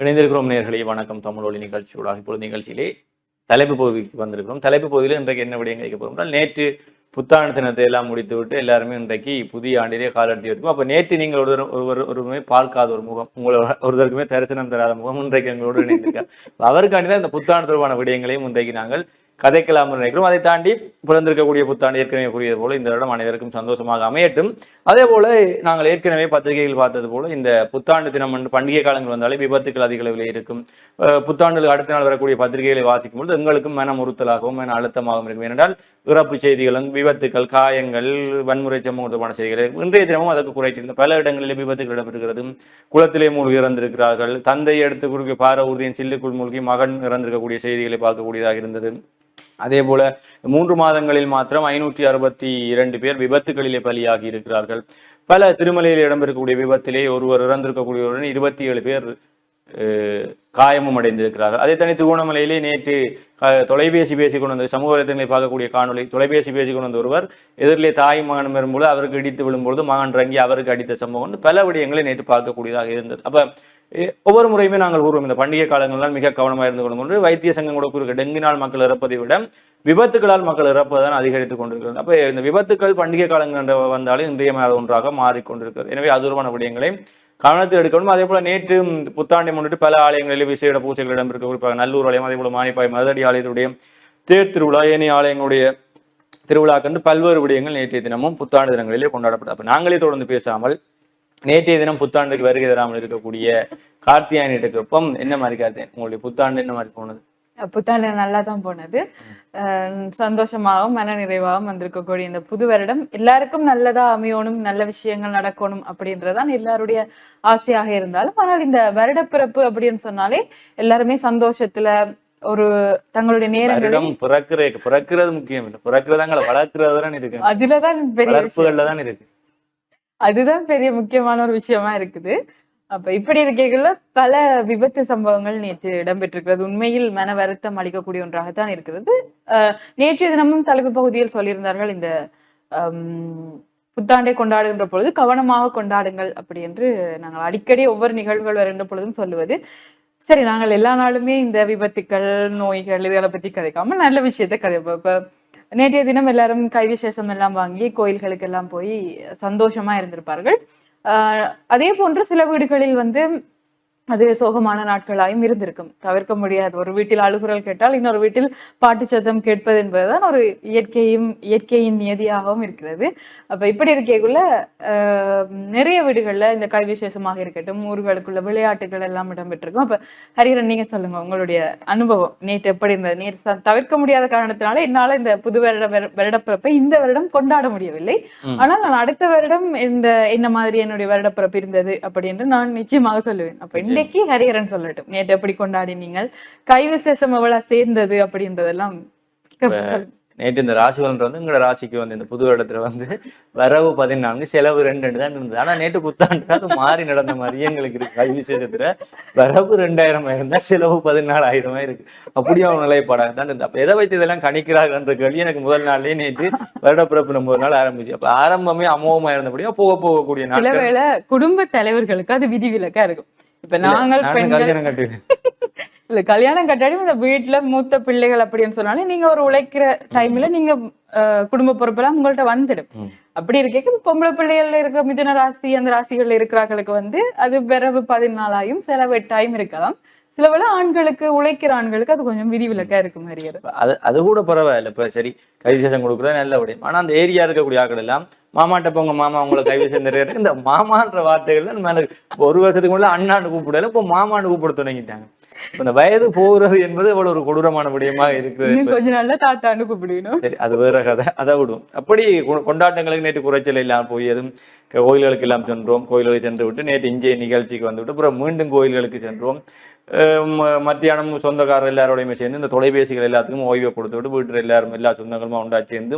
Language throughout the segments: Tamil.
இணைந்திருக்கிறோம் நேர்களே வணக்கம். தமிழ் ஒளி நிகழ்ச்சியோட இப்பொழுது நிகழ்ச்சியிலே தலைப்பு பகுதிக்கு வந்திருக்கிறோம். தலைப்பு பகுதியில் இன்றைக்கு என்ன விடயம் கேட்க போகிறோம் நேற்று புத்தாண்டு தினத்தை எல்லாம் முடித்து விட்டு எல்லாருமே இன்றைக்கு புதிய ஆண்டிலே காலெடுத்து வைக்கும் அப்போ நேற்று நீங்கள் ஒருவர் ஒருவர் ஒருவருமே பார்க்காத ஒரு முகம் உங்களை ஒருத்தருக்குமே தரிசனம் தராத முகம் இன்றைக்கு எங்களோடு இணைந்திருக்கார் அவருக்காண்டி தான் இந்த புத்தாண்டு தொடர்பான விடயங்களையும் இன்றைக்கு நாங்கள் கதைக்கலாம் நினைக்கிறோம் அதை தாண்டி பிறந்திருக்கக்கூடிய புத்தாண்டு ஏற்கனவே கூறியது போல இந்த வருடம் அனைவருக்கும் சந்தோஷமாக அமையட்டும். அதே போல நாங்கள் ஏற்கனவே பத்திரிகையில் பார்த்தது போல இந்த புத்தாண்டு தினம் பண்டிகை காலங்கள் வந்தாலே விபத்துக்கள் அதிக அளவில் இருக்கும். புத்தாண்டுகள் புத்தாண்டுக்கு அடுத்த நாள் வரக்கூடிய பத்திரிகைகளை வாசிக்கும் பொழுது எங்களுக்கும் மனம் உறுத்தலாகவும் மன அழுத்தமாகவும் இருக்கும். ஏனென்றால் இறப்பு செய்திகளும் விபத்துக்கள் காயங்கள் வன்முறை சம்பவம் தொடர்பான செய்திகள் இன்றைய தினமும் அதற்கு குறைச்சிருந்த பல இடங்களிலே விபத்துகள் இடம்பெறுகிறது. குளத்திலே மூழ்கி இறந்திருக்கிறார்கள். தந்தை எடுத்து குறுக்கி பார ஊர்தியின் சில்லுக்குள் மூழ்கி மகன் இறந்திருக்கக்கூடிய செய்திகளை பார்க்கக்கூடியதாக இருந்தது. அதே போல மூன்று மாதங்களில் மாத்திரம் ஐநூற்றி அறுபத்தி இரண்டு பேர் விபத்துகளிலே பலியாகி இருக்கிறார்கள். பல திருமலையில் இடம்பெறக்கூடிய விபத்திலே ஒருவர் இறந்திருக்கக்கூடியவருடன் இருபத்தி ஏழு பேர் அஹ், காயமும் அடைந்திருக்கிறார்கள். அதே தனி திருகோணமலையிலே நேற்று தொலைபேசி பேசி கொண்டு வந்த சமூக வலைத்தளங்களை பார்க்கக்கூடிய காணொலி தொலைபேசி பேசி கொண்டு வந்த ஒருவர் எதிரிலே தாய் மகன் வரும்போது அவருக்கு இடித்து விழும்பொழுது மகன் இறங்கி அவருக்கு அடித்த சம்பவம். பல விடயங்களை நேற்று பார்க்கக்கூடியதாக இருந்தது. அப்ப ஒவ்வொரு முறையுமே நாங்கள் கூறுவோம். இந்த பண்டிகை காலங்களால் மிக கவனமாக இருந்து கொள்ளும் வைத்திய சங்கம் கூட கூறுகிற டெங்கினால் மக்கள் இறப்பதை விட விபத்துகளால் மக்கள் இறப்பதுதான் அதிகரித்துக் கொண்டிருக்கிறது. அப்போ இந்த விபத்துக்கள் பண்டிகை காலங்கள் என்று வந்தாலும் இன்றியமையாத ஒன்றாக மாறிக்கொண்டிருக்கிறது. எனவே அதுவான விடயங்களை கவனத்தில் எடுக்கணும். அதே போல நேற்று புத்தாண்டை முன்னிட்டு பல ஆலயங்களில் விசேட பூஜைகள் இடம்பெற்ற குறிப்பாக நல்லூர் ஆலயம் அதே போல மானிப்பாய் மதுரடி ஆலயத்துடைய தேர் திருவிழா ஏனைய ஆலயங்களுடைய திருவிழாக்கண்டு பல்வேறு விடயங்கள் நேற்றைய தினமும் புத்தாண்டு தினங்களிலே கொண்டாடப்பட்டது. அப்போ நாங்களே தொடர்ந்து பேசாமல் நேற்றைய தினம் புத்தாண்டுக்கு வருகை தராமல் இருக்கக்கூடிய கார்த்தியாயனிட்டு ஒப்பம் என்ன மாதிரி கார்த்தியாயன்? உங்களுடைய புத்தாண்டு என்ன மாதிரி போனது? புத்தாண்டு நல்லா தான் போனது. சந்தோஷமாகவும் மன நிறைவாகவும் வந்திருக்கக்கூடிய இந்த புது வருடம் எல்லாருக்கும் நல்லதா அமையணும் நல்ல விஷயங்கள் நடக்கணும் அப்படின்றதுதான் எல்லாருடைய ஆசையாக இருந்தாலும் ஆனால் இந்த வருடப்பிறப்பு அப்படின்னு சொன்னாலே எல்லாருமே சந்தோஷத்துல ஒரு தங்களுடைய பிறக்கிற பிறக்கிறது முக்கியம் இல்லை. பிறக்கிறதாங்கள வளர்க்கிறது தான் இருக்கு. அதுலதான் பெரிய தான் இருக்கு. அதுதான் பெரிய முக்கியமான ஒரு விஷயமா இருக்குது. அப்ப இப்படி இருக்கைகள்ல பல விபத்து சம்பவங்கள் நேற்று இடம்பெற்றிருக்கிறது. உண்மையில் மன வருத்தம் அளிக்கக்கூடிய ஒன்றாகத்தான் இருக்கிறது. அஹ் நேற்றைய தினமும் தலைப்பு பகுதியில் சொல்லியிருந்தார்கள் இந்த ஹம், புத்தாண்டை கொண்டாடுகின்ற பொழுது கவனமாக கொண்டாடுங்கள் அப்படி என்று நாங்கள் அடிக்கடி ஒவ்வொரு நிகழ்வுகள் வருகின்ற பொழுதும் சொல்லுவது. சரி நாங்கள் எல்லா நாளுமே இந்த விபத்துக்கள் நோய்கள் இதுகளை பத்தி கதைக்காம நல்ல விஷயத்தை கதை இப்ப நேற்றைய தினம் எல்லாரும் கை விசேஷம் எல்லாம் வாங்கி கோயில்களுக்கு எல்லாம் போய் சந்தோஷமா இருந்திருப்பார்கள். ஆஹ் அதே போன்று சில வீடுகளில் வந்து அது சோகமான நாட்களாயும் இருந்திருக்கும். தவிர்க்க முடியாது. ஒரு வீட்டில் அழுகுரல் கேட்டால் இன்னொரு வீட்டில் பாட்டு சத்தம் கேட்பது என்பதுதான் ஒரு இயற்கையும் இயற்கையின் நியதியாகவும் இருக்கிறது. அப்ப இப்படி இருக்கக்குள்ள நிறைய வீடுகள்ல இந்த கை விசேஷமாக இருக்கட்டும் ஊர்களுக்குள்ள விளையாட்டுகள் எல்லாம் இடம்பெற்றிருக்கும். அப்ப ஹரிஹரன் நீங்க சொல்லுங்க உங்களுடைய அனுபவம். நேற்று எப்படி இருந்தது? நேற்று தவிர்க்க முடியாத காரணத்தினால என்னால இந்த புது வருட வரு- வருடப்பிறப்பை இந்த வருடம் கொண்டாட முடியவில்லை. ஆனால் நான் அடுத்த வருடம் இந்த என்ன மாதிரி என்னுடைய வருடப்பிறப்பு இருந்தது அப்படி என்று நான் நிச்சயமாக சொல்லுவேன். அப்ப இன்னைக்கு ஹரிஹரன் சொல்லட்டும். நேற்று எப்படி கொண்டாடினீங்கள்? கை விசேஷம் எவ்வளவு சேர்ந்தது அப்படின்றதெல்லாம் நேற்று இந்த ராசி பலன் வந்து எங்களோட ராசிக்கு வந்து இந்த புது இடத்துல வந்து வரவு பதினான்கு செலவு ரெண்டு ரெண்டு தான் இருந்தது. ஆனா நேற்று புத்தாண்டு அது மாறி நடந்த மாதிரி எங்களுக்கு இருக்கு. கல்வி விசேஷத்துல வரவு ரெண்டாயிரம் இருந்தா செலவு பதினாலாயிரமா இருக்கு. அப்படியே அவங்க நிலைப்பாடாக தான் இருந்தது. அப்ப எதை வைத்து இதெல்லாம் கணிக்கிறாங்கன்ற கேள்வி எனக்கு முதல் நாள்லயே நேற்று வருடப்பிறப்பு நம்ம ஒரு நாள் ஆரம்பிச்சு. அப்ப ஆரம்பமே அமோகமா இருந்தபடியா போக போகக்கூடிய வேளை குடும்ப தலைவர்களுக்கு அது விதிவிலக்கா இருக்கும். இப்ப நாங்கள் பெண்கள் இல்ல கல்யாணம் கட்டாடி இந்த வீட்டுல மூத்த பிள்ளைகள் அப்படின்னு சொன்னாலே நீங்க ஒரு உழைக்கிற டைம்ல நீங்க அஹ், குடும்ப பொறுப்பெல்லாம் உங்கள்ட்ட வந்துடும். அப்படி இருக்க பொம்பளை பிள்ளைகள்ல இருக்க மிதுன ராசி அந்த ராசிகள்ல இருக்கிறார்களுக்கு வந்து அது பிறகு பதினாலாயும் செலவு எட்டாயும் இருக்கலாம். சில வேளை ஆண்களுக்கு உழைக்கிற ஆண்களுக்கு அது கொஞ்சம் விதிவிலக்கா இருக்கும் ஹரியர் அது அது கூட பரவாயில்ல. இப்ப சரி கைவிசேஷம் கொடுக்குறது நல்ல விடயம் ஆனா அந்த ஏரியா இருக்கக்கூடிய ஆட்கள் எல்லாம் மாமாட்ட போங்க மாமா உங்களை கைவிசேஷம் நிறைய இந்த மாமான்ற வார்த்தைகள் மேல ஒரு வருஷத்துக்கு முன்னாடி அண்ணாண்டு கூப்பிடல இப்போ மாமாண்டு கூப்பிட தொடங்கிட்டாங்க. இந்த வயது போகிறது என்பது இவ்வளவு ஒரு கொடூரமான விடயமாக இருக்குது இன்னும் கொஞ்ச நாள்ல தாத்தான்னு கூப்பிடுவீங்க சரி அது வேற கதை. அதை விடும் அப்படி கொண்டாட்டங்களுக்கு நேற்று குறைச்சல் எல்லாம் போய் எதுவும் கோயில்களுக்கு எல்லாம் சென்றோம். கோயில்களுக்கு சென்று விட்டு நேற்று இங்கே நிகழ்ச்சிக்கு வந்துவிட்டு அப்புறம் மீண்டும் கோயில்களுக்கு சென்றோம். மத்தியானம் சொந்தக்காரர் எல்லாரோடையுமே சேர்ந்து இந்த தொலைபேசிகள் எல்லாத்துக்கும் ஓய்வை கொடுத்து விட்டு வீட்டில் எல்லாரும் எல்லா சொந்தங்களும் ஒன்றா சேர்ந்து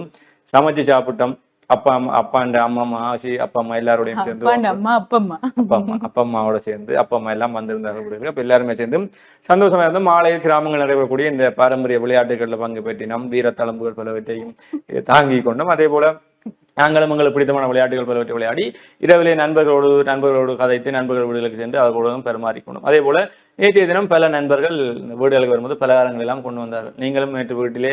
சமைச்சு சாப்பிட்டோம். அப்பா அம்மா அப்பாண்ட அம்மா அம்மா ஆசி அப்பா அம்மா எல்லாரோடையும் சேர்ந்து அம்மா அப்பம்மா அப்பா அம்மா அப்பா அம்மாவோட சேர்ந்து அப்பா அம்மா எல்லாம் வந்திருந்தார்கள் அப்ப எல்லாருமே சேர்ந்து சந்தோஷமா இருந்து மாலையில் கிராமங்கள் நடைபெறக்கூடிய இந்த பாரம்பரிய விளையாட்டுகளில் பங்கு பெற்றினோம். வீர தளம்புகள் பலவற்றையும் தாங்கி கொண்டோம். அதே போல நாங்களும் எங்களுக்கு பிடித்தமான விளையாட்டுகள் பலவற்றை விளையாடி இரவிலே நண்பர்களோடு நண்பர்களோடு கதைத்து நண்பர்கள் வீடுகளுக்கு சென்று அவர்களுடன் பரிமாறிக்கொண்டோம் அதே போல நேற்றைய தினம் பல நண்பர்கள் வீடுகளுக்கு வரும்போது பலகாரங்கள் எல்லாம் கொண்டு வந்தார்கள். நீங்களும் நேற்று வீட்டிலே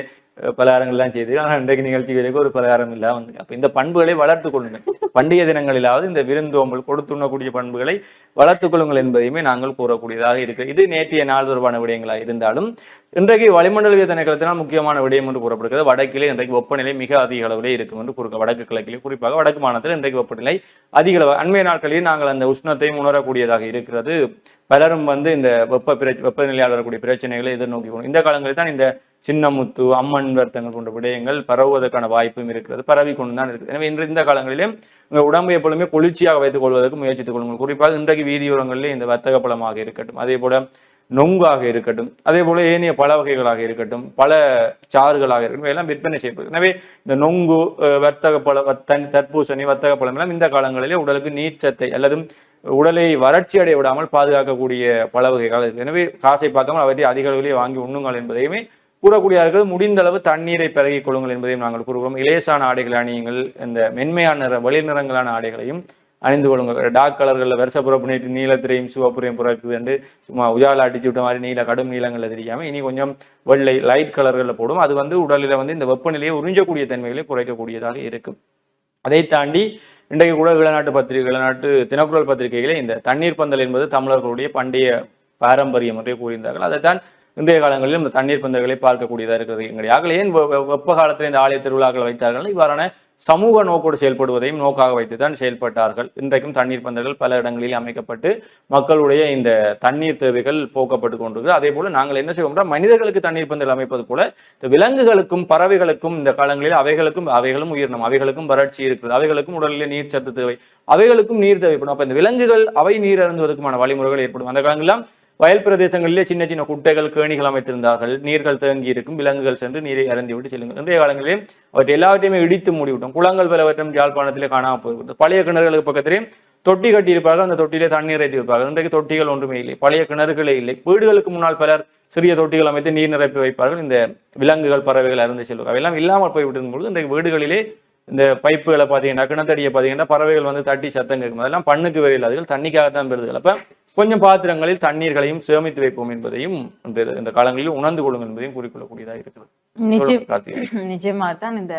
பலகாரங்கள் எல்லாம் செய்து ஆனால் இன்றைக்கு நிகழ்ச்சி வரைக்கும் ஒரு பலகாரம் இல்லாமல் வந்து அப்ப இந்த பண்புகளை வளர்த்து கொள்ளுங்கள். பண்டிகை தினங்களிலாவது இந்த விருந்தோம்பல் கொடுத்துண்ணக்கூடிய பண்புகளை வளர்த்துக் கொள்ளுங்கள் என்பதையுமே நாங்கள் கூறக்கூடியதாக இருக்கு இது நேற்றைய நாள் தொடர்பான விடயங்களாக இருந்தாலும் இன்றைக்கு வளிமண்டல திணைக்களத்தினால் முக்கியமான விடயம் என்று கூறப்படுகிறது. வடக்கிலே இன்றைக்கு வெப்பநிலை மிக அதிக அளவிலே இருக்கும் என்று கூறுக. வடக்கு கிழக்கிலே குறிப்பாக வடக்கு மாநிலத்தில் இன்றைக்கு வெப்பநிலை அதிக அளவு. அண்மைய நாட்களில் நாங்கள் அந்த உஷ்ணத்தையும் உணரக்கூடியதாக இருக்கிறது. பலரும் வந்து இந்த வெப்ப பிர வெப்பநிலையால் வரக்கூடிய பிரச்சனைகளை எதிர்நோக்கி இந்த காலங்களில் தான் இந்த சின்னமுத்து அம்மன் வர்த்தங்கள் போன்ற விடயங்கள் பரவுவதற்கான வாய்ப்பும் இருக்கிறது. பரவி கொண்டு தான் இருக்குது. எனவே இன்று இந்த காலங்களிலே உங்கள் உடம்பை எப்பொழுதுமே குளிர்ச்சியாக வைத்துக் கொள்வதற்கு முயற்சித்துக் கொள்ளுங்கள். குறிப்பாக இன்றைக்கு வீதியோரங்களிலே இந்த வர்த்தக பழமாக இருக்கட்டும். அதே போல நொங்காக இருக்கட்டும் அதே போல ஏனைய பல வகைகளாக இருக்கட்டும் பல சாறுகளாக இருக்கட்டும் எல்லாம் விற்பனை செய்யப்படுது எனவே இந்த நொங்கு வர்த்தக பழ தன் தர்பூசணி வர்த்தக பழம் எல்லாம் இந்த காலங்களிலே உடலுக்கு நீர்ச்சத்தை அல்லது உடலை வறட்சி அடைய விடாமல் பாதுகாக்கக்கூடிய பல வகைகள் இருக்கு. எனவே காசை பார்க்காமல் அவற்றை அதிக அளவிலே வாங்கி உண்ணுங்கள் என்பதையுமே கூறக்கூடியார்கள் முடிந்த அளவு தண்ணீரை பருகிக் கொள்ளுங்கள் என்பதையும் நாங்கள் கூறுகிறோம். இலேசான ஆடைகளை அணியுங்கள் இந்த மென்மையான நிற வெளிர் நிறங்களான ஆடைகளையும் அணிந்து கொள்ளுங்கள். டார்க் கலர்களில் வருஷ புறப்பு நீளத்திரையும் நீலத்திரையும் சிவப்புரையும் புறக்குது என்று சும்மா உஜால அடிச்சு விட்ட மாதிரி நீல கடும் நீளங்களில் தெரியாமல் இனி கொஞ்சம் வெள்ளை லைட் கலர்களில் போடும். அது வந்து உடலில் வந்து இந்த வெப்பநிலையை உறிஞ்சக்கூடிய தன்மைகளை குறைக்கக்கூடியதாக இருக்கும். அதை தாண்டி இன்றைக்கு கூட இளநாட்டு பத்திரிகை இளநாட்டு தினக்குரல் பத்திரிகைகளே இந்த தண்ணீர் பந்தல் என்பது தமிழர்களுடைய பண்டைய பாரம்பரியம் என்று கூறியிருந்தார்கள். அதைத்தான் இன்றைய காலங்களிலும் இந்த தண்ணீர் பந்தல்களை பார்க்கக்கூடியதாக இருக்கிறது. எங்களுடைய ஆகல ஏன் வெ- வெப்ப காலத்தில் இந்த ஆலய திருவிழாக்கள் வைத்தார்கள்? இவ்வாறான சமூக நோக்கோடு செயல்படுவதையும் நோக்காக வைத்து தான் செயல்பட்டார்கள். இன்றைக்கும் தண்ணீர் பந்தல்கள் பல இடங்களில் அமைக்கப்பட்டு மக்களுடைய இந்த தண்ணீர் தேவைகள் போக்கப்பட்டு கொண்டிருக்கு அதே போல நாங்கள் என்ன செய்வோம்னா மனிதர்களுக்கு தண்ணீர் பந்தல் அமைப்பது போல இந்த விலங்குகளுக்கும் பறவைகளுக்கும் இந்த காலங்களில் அவைகளுக்கும் அவைகளும் உயிரினம் அவைகளுக்கும் வறட்சி இருக்குது அவைகளுக்கும் உடலில் நீர் சத்து தேவை அவைகளுக்கும் நீர் தேவைப்படும். அப்ப இந்த விலங்குகள் அவை நீர் அருந்துவதற்குமான வழிமுறைகள் ஏற்படும். அந்த காலங்களில் வயல் பிரதேசங்களிலே சின்ன சின்ன குட்டைகள் கேணிகள் அமைத்திருந்தார்கள். நீர்கள் தேங்கி இருக்கும் விலங்குகள் சென்று நீரை அருந்தி விட்டு செல்லுங்கள். இன்றைய காலங்களிலே அவற்றை எல்லாவற்றையுமே இடித்து மூடிவிட்டோம். குளங்கள் பலவற்றும் யாழ்ப்பாணத்திலே காணாமல் போய்விட்டது பழைய கிணறுகளுக்கு பக்கத்திலே தொட்டி கட்டி இருப்பார்கள் அந்த தொட்டியிலே தண்ணீர் ஏற்றி வைப்பார்கள் இன்றைக்கு தொட்டிகள் ஒன்றுமே இல்லை. பழைய கிணறுகளே இல்லை. வீடுகளுக்கு முன்னால் பலர் சிறிய தொட்டிகள் அமைத்து நீர் நிரப்பி வைப்பார்கள். இந்த விலங்குகள் பறவைகள் அருந்து செல்வார்கள் அவையெல்லாம் இல்லாமல் போய்விட்டிருக்கும் பொழுது இன்றைக்கு வீடுகளிலே இந்த பைப்புகளை பார்த்தீங்கன்னா கிணத்தடியை பார்த்தீங்கன்னா பறவைகள் வந்து தட்டி சத்தம் கேட்கும். அதெல்லாம் பண்ணுக்கு வரையில் அதுகள் தண்ணிக்காகத்தான் பெறுதுகள். அப்போ கொஞ்சம் பாத்திரங்களில் தண்ணீர்களையும் சேமித்து வைப்போம் என்பதையும் இந்த காலங்களில் உணர்ந்து கொள்ளுங்கள் என்பதையும் கூறிக்கொள்ளக்கூடியதாக இருக்கிறது. நிச்சயமா தான் இந்த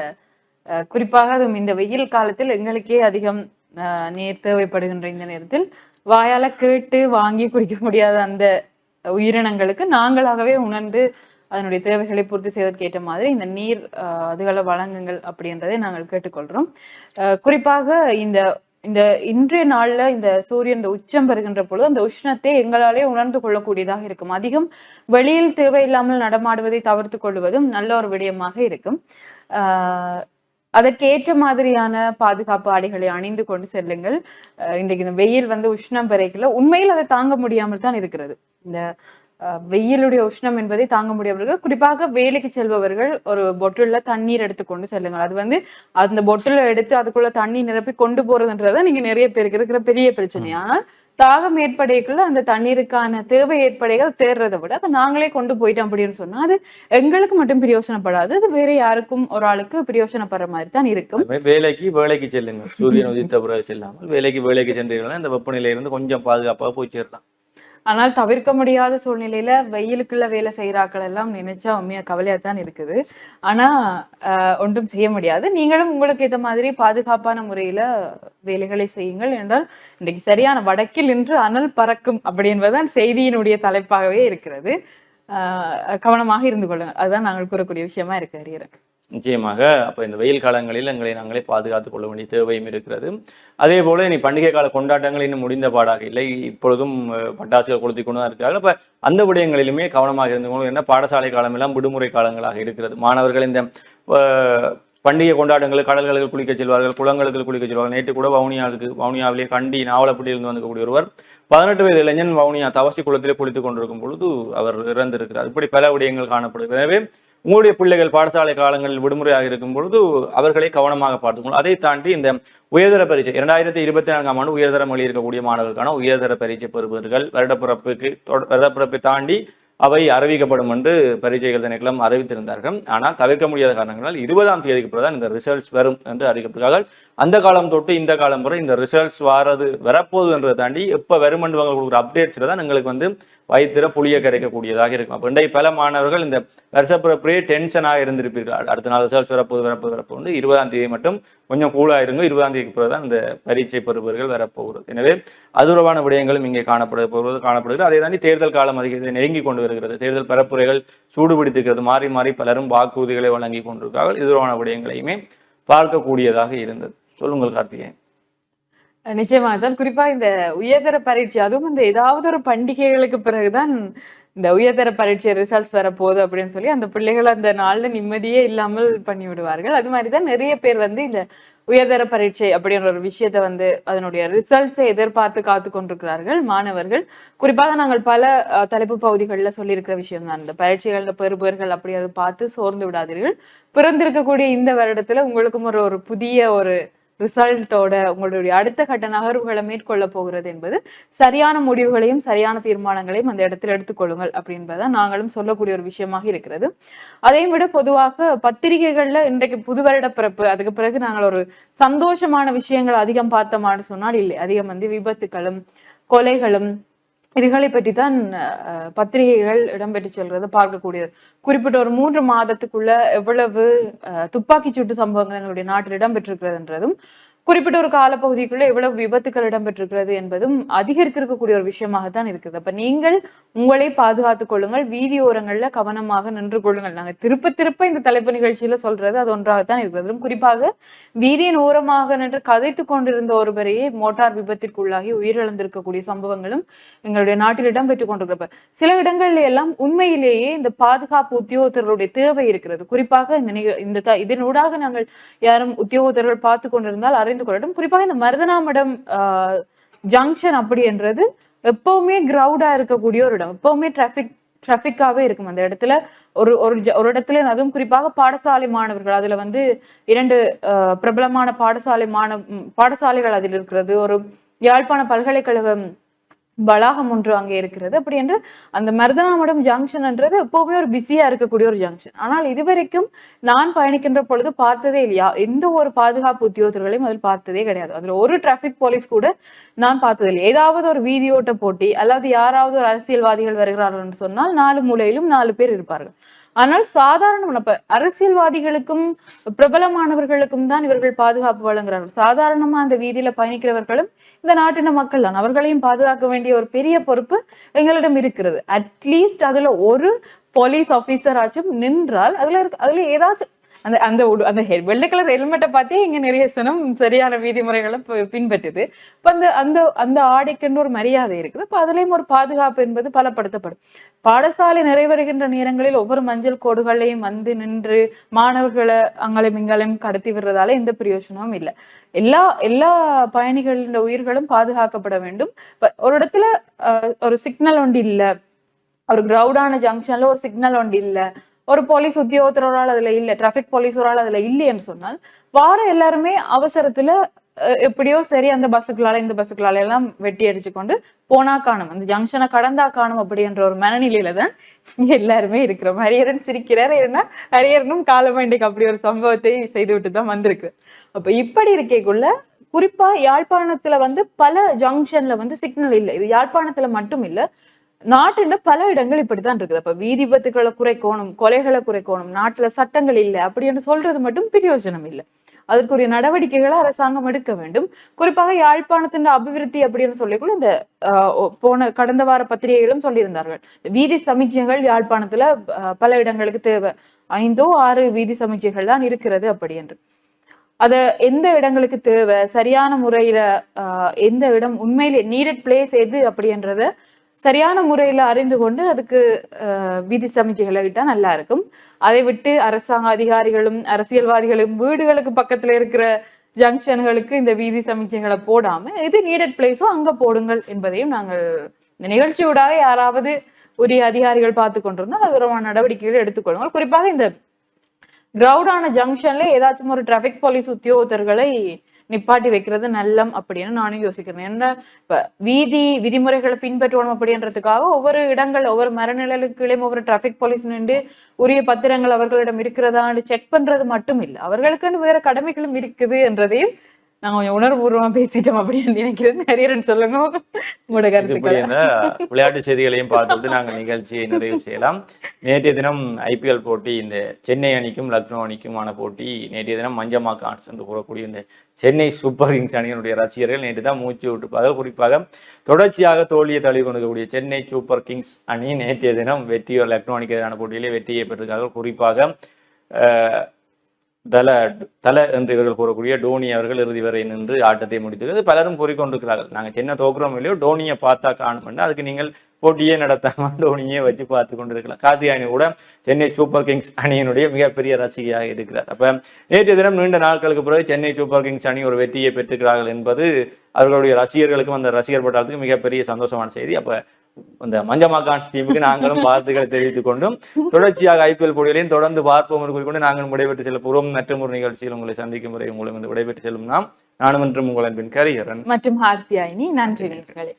குறிப்பாக அதுவும் இந்த வெயில் காலத்தில் எங்களுக்கே அதிகம் நீர் தேவைப்படுகின்ற இந்த நேரத்தில் வாயால கேட்டு வாங்கி குடிக்க முடியாத அந்த உயிரினங்களுக்கு நாங்களாகவே உணர்ந்து அதனுடைய தேவைகளை பூர்த்தி செய்வதற்கு ஏற்ற மாதிரி இந்த நீர் அதுகளை வழங்குங்கள் அப்படின்றதை நாங்கள் கேட்டுக்கொள்கிறோம் குறிப்பாக இந்த இந்த இன்றைய நாள்ல இந்த சூரியன் இந்த உச்சம் பெறுகின்ற பொழுது அந்த உஷ்ணத்தை எங்களாலே உணர்ந்து கொள்ளக்கூடியதாக இருக்கும். அதிகம் வெளியில் தேவையில்லாமல் நடமாடுவதை தவிர்த்து கொள்வதும் நல்ல ஒரு விடயமாக இருக்கும். ஆஹ் அதற்கேற்ற மாதிரியான பாதுகாப்பு ஆடைகளை அணிந்து கொண்டு செல்லுங்கள். இன்றைக்கு இந்த வெயில் வந்து உஷ்ணம் பெறைக்கல உண்மையில் அதை தாங்க முடியாமல் தான் இருக்கிறது. இந்த வெயிலுடைய உஷ்ணம் என்பதை தாங்க முடியாமல் குறிப்பாக வேலைக்கு செல்பவர்கள் ஒரு பொட்டில்ல தண்ணீர் எடுத்துக்கொண்டு செல்லுங்கள். அது வந்து அந்த பொட்டில எடுத்து அதுக்குள்ள தண்ணி நிரப்பி கொண்டு போறதுன்றத நீங்க நிறைய பேருக்கு இருக்கிற பெரிய பிரச்சனை ஆனால் தாகம் ஏற்படைக்குள்ள அந்த தண்ணீருக்கான தேவை ஏற்படைகள் தேடுறதை விட அதை நாங்களே கொண்டு போயிட்டோம் அப்படின்னு சொன்னா அது எங்களுக்கு மட்டும் பிரயோசனப்படாது. அது வேற யாருக்கும் ஒரு ஆளுக்கு பிரயோசனப்படுற மாதிரி தான் இருக்கும். வேலைக்கு வேலைக்கு செல்லுங்கள். சூரியன் உதித்த பிறகு செல்லாமல் வேலைக்கு வேலைக்கு சென்றீர்கள்னா இந்த வெப்பநிலையிலிருந்து கொஞ்சம் பாதுகாப்பாக போய் சேரலாம். ஆனால் தவிர்க்க முடியாத சூழ்நிலையில வெயிலுக்குள்ள வேலை செய்யறாக்கள் எல்லாம் நினைச்சா உண்மையா கவலையா தான் இருக்குது. ஆனா ஆஹ், ஒன்றும் செய்ய முடியாது. நீங்களும் உங்களுக்கு ஏற்ற மாதிரி பாதுகாப்பான முறையில வேலைகளை செய்யுங்கள் என்றால் இன்றைக்கு சரியான வடக்கில் நின்று அனல் பறக்கும் அப்படி என்பதுதான் செய்தியினுடைய தலைப்பாகவே இருக்கிறது. ஆஹ், கவனமாக இருந்து கொள்ளுங்கள். அதுதான் நாங்கள் கூறக்கூடிய விஷயமா இருக்கு ஹரியரன் நிச்சயமாக அப்ப இந்த வெயில் காலங்களில் எங்களை நாங்களே பாதுகாத்துக் கொள்ள வேண்டிய தேவையும் இருக்கிறது. அதே போல இனி பண்டிகை கால கொண்டாட்டங்கள் இன்னும் முடிந்த பாடாக இல்லை. இப்பொழுதும் பட்டாசுகள் கொளுத்தி கொண்டு தான் இருக்கிறார்கள். அப்போ அந்த விடயங்களிலுமே கவனமாக இருந்து என்ன பாடசாலை காலம் எல்லாம் விடுமுறை காலங்களாக இருக்கிறது. மாணவர்கள் இந்த பண்டிகை கொண்டாட்டங்கள் கடல்களுக்கு குளிக்க செல்வார்கள் குளங்களுக்கு குளிக்க செல்வார்கள். நேற்று கூட வவுனியாவுக்கு வவுனியாவிலே கண்டி நாவலப்பட்டியிலிருந்து வந்திருக்கக்கூடிய ஒருவர் பதினெட்டு வயது இளைஞன் வவுனியா தவசி குளத்திலே குளித்துக் கொண்டிருக்கும் பொழுது அவர் இறந்திருக்கிறார். இப்படி பல விடயங்கள் காணப்படுகிறது. எனவே உங்களுடைய பிள்ளைகள் பாடசாலை காலங்களில் விடுமுறையாக இருக்கும் பொழுது அவர்களை கவனமாக பார்த்துக்கணும் அதை தாண்டி இந்த உயர்தர பரீட்சை இரண்டாயிரத்தி இருபத்தி நான்காம் ஆண்டு மொழி இருக்கக்கூடிய மாணவர்களுக்கான உயர்தர பரீட்சை பெறுபவர்கள் வருடப்பிறப்புக்கு வருடப்பிறப்பை தாண்டி அவை அறிவிக்கப்படும் என்று பரீட்சைகள் திணைக்களம் அறிவித்திருந்தார்கள். ஆனால் தவிர்க்க முடியாத காரணங்களால் இருபதாம் தேதிக்கு பிறகு இந்த ரிசல்ட்ஸ் வரும் என்று அறிவிக்கப்பட்டிருக்கார்கள் அந்த காலம் தொட்டு இந்த காலம் வரை இந்த ரிசல்ட்ஸ் வாரது வரப்போகுதுன்றதை தாண்டி எப்போ வருமென்று அவங்க கொடுக்குற அப்டேட்ஸில் தான் எங்களுக்கு வந்து வயிற்றுல புளிய கரைக்கக்கூடியதாக இருக்கும். அப்போ இன்றைய பல மாணவர்கள் இந்த வருஷப்பிறப்பே டென்ஷனாக இருந்திருப்பீர்கள். அடுத்த நாள் ரிசல்ட்ஸ் வரப்போது வரப்போகுது வரப்போகுது இருபதாம் தேதி மட்டும் கொஞ்சம் கூலாக இருங்க. இருபதாம் தேதிக்கு பிறகு தான் இந்த பரீட்சை பெறுபவர்கள் வரப்போகிறது எனவே அதுரவான விடயங்களும் இங்கே காணப்பட போகிறது காணப்படுகிறது. அதே தாண்டி தேர்தல் காலம் அதிக நெருங்கி கொண்டு வருகிறது. தேர்தல் பரப்புரைகள் சூடுபிடித்திருக்கிறது மாறி மாறி பலரும் வாக்குறுதிகளை வழங்கி கொண்டிருக்கிறார்கள். இதுவான விடயங்களையுமே பார்க்கக்கூடியதாக இருந்தது. சொல்லுங்கள் கார்த்திகேயன். நிச்சயமாக தான் குறிப்பா இந்த உயர்தர பரீட்சை அதுவும் இந்த ஏதாவது ஒரு பண்டிகைகளுக்கு பிறகுதான் இந்த உயர்தர பரீட்சை ரிசல்ட்ஸ் வரப்போகுது அப்படின்னு சொல்லி அந்த பிள்ளைகள் அந்த நாள்ல நிம்மதியே இல்லாமல் பண்ணி விடுவார்கள் அது மாதிரிதான் நிறைய பேர் வந்து இந்த உயர்தர பரீட்சை அப்படின்ற ஒரு விஷயத்தை வந்து அதனுடைய ரிசல்ட்ஸை எதிர்பார்த்து காத்து கொண்டிருக்கிறார்கள் மாணவர்கள். குறிப்பாக நாங்கள் பல தலைப்பு பகுதிகளில் சொல்லியிருக்கிற விஷயம் தான் இந்த பரீட்சைகளில் பெறுபவர்கள் அப்படி அதை பார்த்து சோர்ந்து விடாதீர்கள். பிறந்திருக்கக்கூடிய இந்த வருடத்துல உங்களுக்கும் ஒரு ஒரு புதிய ஒரு ரிசல்ட்டோட உங்களுடைய அடுத்த கட்ட நகர்வுகளை மேற்கொள்ள போகிறது என்பது சரியான முடிவுகளையும் சரியான தீர்மானங்களையும் அந்த இடத்துல எடுத்துக்கொள்ளுங்கள் அப்படின்றதான் நாங்களும் சொல்லக்கூடிய ஒரு விஷயமாக இருக்கிறது. அதையும் விட பொதுவாக பத்திரிகைகள்ல இன்றைக்கு புது வருட பிறப்பு அதுக்கு பிறகு நாங்கள் ஒரு சந்தோஷமான விஷயங்கள் அதிகம் பார்த்தோமான்னு சொன்னால் இல்லை. அதிகம் வந்து விபத்துகளும் கொலைகளும் இதுகளை பற்றி தான் பத்திரிகைகள் இடம்பெற்று செல்றதை பார்க்கக்கூடியது. குறிப்பிட்ட ஒரு மூன்று மாதத்துக்குள்ள எவ்வளவு துப்பாக்கி சூட்டு சம்பவங்கள் எங்களுடைய நாட்டில் இடம்பெற்றிருக்கிறதுன்றதும் குறிப்பிட்ட ஒரு காலப்பகுதிக்குள்ள எவ்வளவு விபத்துக்கள் இடம்பெற்றிருக்கிறது என்பதும் அதிகரித்திருக்கக்கூடிய ஒரு விஷயமாகத்தான் இருக்குது. அப்ப நீங்கள் உங்களை பாதுகாத்துக் கொள்ளுங்கள். வீதியோரங்கள்ல கவனமாக நின்று கொள்ளுங்கள். நாங்க திருப்ப திருப்ப இந்த தலைப்பு நிகழ்ச்சியில சொல்றது அது ஒன்றாகத்தான் இருக்கிறது. குறிப்பாக வீதியின் ஓரமாக நின்று கதைத்து கொண்டிருந்த ஒருவரையே மோட்டார் விபத்திற்குள்ளாகி உயிரிழந்திருக்கக்கூடிய சம்பவங்களும் எங்களுடைய நாட்டில் இடம்பெற்றுக் கொண்டிருக்கிறப்ப சில இடங்கள்ல எல்லாம் உண்மையிலேயே இந்த பாதுகாப்பு உத்தியோகத்தர்களுடைய தேவை இருக்கிறது. குறிப்பாக இந்த இந்த இதனூடாக நாங்கள் யாரும் உத்தியோகத்தர்கள் பார்த்து கொண்டிருந்தால் அறிந்து கொள்ளட்டும். குறிப்பாக இந்த மருதனாமடம் ஜங்ஷன் அப்படி என்றது எப்பவுமே கிரௌடா இருக்கக்கூடிய ஒரு இடம். எப்பவுமே டிராபிக் டிராஃபிக்காவே இருக்கும் அந்த இடத்துல. ஒரு ஒரு ஒரு இடத்துல அதுவும் குறிப்பாக பாடசாலை மாணவர்கள் அதுல வந்து இரண்டு பிரபலமான பாடசாலை மாணவ பாடசாலைகள் அதில் இருக்கிறது. ஒரு யாழ்ப்பாண பல்கலைக்கழகம் வளாகம் ஒன்று அங்கே இருக்கிறது. அப்படி என்று அந்த மருதனாமடம் ஜங்ஷன்ன்றது எப்பவுமே ஒரு பிஸியா இருக்கக்கூடிய ஒரு ஜங்ஷன் ஆனால் இதுவரைக்கும் நான் பயணிக்கின்ற பொழுது பார்த்ததே இல்லையா? எந்த ஒரு பாதுகாப்பு உத்தியோகத்தர்களையும் அதில் பார்த்ததே கிடையாது. அதுல ஒரு டிராபிக் போலீஸ் கூட நான் பார்த்ததில்லை ஏதாவது ஒரு வீதியோட்ட போட்டி அல்லது யாராவது ஒரு அரசியல்வாதிகள் வருகிறார்கள் என்று சொன்னால் நாலு மூலையிலும் நாலு பேர் இருப்பார்கள். ஆனால் சாதாரண இப்ப அரசியல்வாதிகளுக்கும் பிரபலமானவர்களுக்கும் தான் இவர்கள் பாதுகாப்பு வழங்குகிறார்கள். சாதாரணமா அந்த வீதியில பயணிக்கிறவர்களும் இந்த நாட்டின மக்கள் தான். அவர்களையும் பாதுகாக்க வேண்டிய ஒரு பெரிய பொறுப்பு எங்களிடம் இருக்கிறது. அட்லீஸ்ட் அதுல ஒரு போலீஸ் ஆபீசர் ஆச்சும் நின்றால் அதுல இருக்க அதுல ஏதாச்சும் அந்த அந்த அந்த ஹெ- வெள்ளை கலர் ஹெல்மெட்டை பார்த்தே இங்க நிறைய சனம் சரியான விதிமுறைகளை பின்பற்றுது. இப்ப அந்த அந்த அந்த ஆடைக்குன்னு ஒரு மரியாதை இருக்குது. அப்ப அதுலயும் ஒரு பாதுகாப்பு என்பது பலப்படுத்தப்படும். பாடசாலை நிறைவடைகின்ற நேரங்களில் ஒவ்வொரு மஞ்சள் கோடுகளையும் வந்து நின்று மாணவர்களை அங்களையும் இங்களையும் கடத்தி விடுறதால எந்த பிரயோஜனமும் இல்லை. எல்லா எல்லா பயணிகளின் உயிர்களும் பாதுகாக்கப்பட வேண்டும். ஒரு இடத்துல ஒரு சிக்னல் ஒன்று இல்ல. ஒரு கிரௌடான ஜங்ஷன்ல ஒரு சிக்னல் ஒன்று இல்ல. ஒரு போலீஸ் உத்தியோகத்தரால் அதுல இல்ல டிராஃபிக் போலீஸரால் அதுல இல்லைன்னு சொன்னால் வார எல்லாருமே அவசரத்துல எப்படியோ சரி அந்த பஸ்ஸுக்களால இந்த பஸ்ஸுக்களால எல்லாம் வெட்டி அடிச்சு கொண்டு போனா காணும். அந்த ஜங்ஷனை கடந்தா காணும் அப்படின்ற ஒரு மனநிலையில தான் எல்லாருமே இருக்கிறோம் ஹரியரன் சிரிக்கிறார் ஏன்னா ஹரியரனும் காலமேண்டைக்கு அப்படி ஒரு சம்பவத்தை செய்துவிட்டு தான் வந்திருக்கு. அப்ப இப்படி இருக்கைக்குள்ள குறிப்பா யாழ்ப்பாணத்துல வந்து பல ஜங்ஷன்ல வந்து சிக்னல் இல்லை. இது யாழ்ப்பாணத்துல மட்டும் இல்ல நாட்டுல பல இடங்கள் இப்படித்தான் இருக்குது. அப்ப வீதி விபத்துக்களை குறைக்கணும் கொலைகளை குறைக்கணும் நாட்டுல சட்டங்கள் இல்லை அப்படின்னு சொல்றது மட்டும் பிரயோஜனம் இல்லை. அதற்குரிய நடவடிக்கைகளை அரசாங்கம் எடுக்க வேண்டும். குறிப்பாக யாழ்ப்பாணத்தின் அபிவிருத்தி அப்படின்னு சொல்லிக்கூட இந்த ஆஹ், போன கடந்த வார பத்திரிகைகளும் சொல்லியிருந்தார்கள். வீதி சமீட்சைகள் யாழ்ப்பாணத்துல பல இடங்களுக்கு தேவை. ஐந்தோ ஆறு வீதி சமீட்சைகள் தான் இருக்கிறது அப்படி என்று. அத எந்த இடங்களுக்கு தேவை? சரியான முறையில ஆஹ், எந்த இடம் உண்மையிலே நீடட் பிளேஸ் எது அப்படின்றத சரியான முறையில் அறிந்து கொண்டு அதுக்கு வீதி சமிக்கைகளை விட்டா நல்லா இருக்கும். அதை விட்டு அரசாங்க அதிகாரிகளும் அரசியல்வாதிகளும் வீடுகளுக்கு பக்கத்துல இருக்கிற ஜங்ஷன்களுக்கு இந்த வீதி சமிக்கைகளை போடாமல் எது நீடட் பிளேஸோ அங்கே போடுங்கள் என்பதையும் நாங்கள் இந்த நிகழ்ச்சியூடாக யாராவது உரிய அதிகாரிகள் பார்த்து கொண்டிருந்தால் அது தொடர்பான நடவடிக்கைகள் எடுத்துக்கொள்ளுங்கள். குறிப்பாக இந்த கிரௌடான ஜங்ஷன்ல ஏதாச்சும் ஒரு டிராபிக் போலீஸ் உத்தியோகத்தர்களை நிப்பாட்டி வைக்கிறது நல்லம் அப்படின்னு நானும் யோசிக்கிறேன். ஏன்னா இப்ப வீதி விதிமுறைகளை பின்பற்றணும் அப்படின்றதுக்காக ஒவ்வொரு இடங்கள் ஒவ்வொரு மரநிழலுக்குள்ளேயும் ஒவ்வொரு டிராபிக் போலீஸ் நின்று உரிய பத்திரங்கள் அவர்களிடம் இருக்கிறதான்னு செக் பண்றது மட்டும் இல்லை. அவர்களுக்குன்னு வேற கடமைகளும் இருக்குது என்றதையும் நாங்க கொஞ்சம் உணர்வுபூர்வமா பேசிட்டோம் அப்படின்னு நினைக்கிறேன் ஹரியரன் சொல்லுங்க. உங்களோட இந்த விளையாட்டு செய்திகளையும் பார்த்துட்டு நாங்கள் நிகழ்ச்சியை நிறைவு செய்யலாம். நேற்றைய தினம் ஐபிஎல் போட்டி இந்த சென்னை அணிக்கும் லக்னோ அணிக்குமான போட்டி நேற்றைய தினம் மஞ்சமா கான்ஸ் என்று கூறக்கூடிய இந்த சென்னை சூப்பர் கிங்ஸ் அணியினுடைய ரசிகர்கள் நேற்று தான் மூச்சு விட்டுப்பார்கள் குறிப்பாக தொடர்ச்சியாக தோல்வியை தழுவி கொண்டிருக்கக்கூடிய சென்னை சூப்பர் கிங்ஸ் அணி நேற்றைய தினம் வெற்றியோ லக்னோ அணிக்கு எதிரான போட்டியிலே வெற்றியை பெற்றிருக்கார்கள். குறிப்பாக தல தல என்று இவர்கள் கூறக்கூடிய டோனி அவர்கள் இறுதி வரை நின்று ஆட்டத்தை முடித்திருக்கிறது பலரும் கூறிக்கொண்டிருக்கிறார்கள். நாங்கள் சின்ன தோக்குறோம் இல்லையோ டோனியை பார்த்தா காணும் அதுக்கு நீங்கள் போட்டியே நடத்தாம டோனியே வச்சு பார்த்து கொண்டிருக்கலாம். கார்த்திகாயனி கூட சென்னை சூப்பர் கிங்ஸ் அணியினுடைய மிகப்பெரிய ரசிகையாக இருக்கிறார். அப்ப நேற்று தினம் நீண்ட நாட்களுக்கு பிறகு சென்னை சூப்பர் கிங்ஸ் அணி ஒரு வெற்றியை பெற்றுக்கிறார்கள் என்பது அவர்களுடைய ரசிகர்களுக்கும் அந்த ரசிகர் பட்டாளத்துக்கும் மிகப்பெரிய சந்தோஷமான செய்தி. அப்ப இந்த மஞ்சமாகான்ஸ் டீமுக்கு நாங்களும் வாழ்த்துக்களை தெரிவித்துக் கொண்டும். தொடர்ச்சியாக ஐபிஎல் போட்டிகளையும் தொடர்ந்து பார்ப்போம் என்று கூறிக்கொண்டு நாங்கள் விடைபெற்று செல்ல போகிறோம். மற்றும் ஒரு நிகழ்ச்சியில் உங்களை சந்திக்கும் முறை மூலம் இந்த விடைபெற்று செல்லும் நாம் நானும் என்றும் உங்கள் அன்பின் கரியரன். மற்றும் ஹார்த்தியாயினி நன்றி நண்பர்களே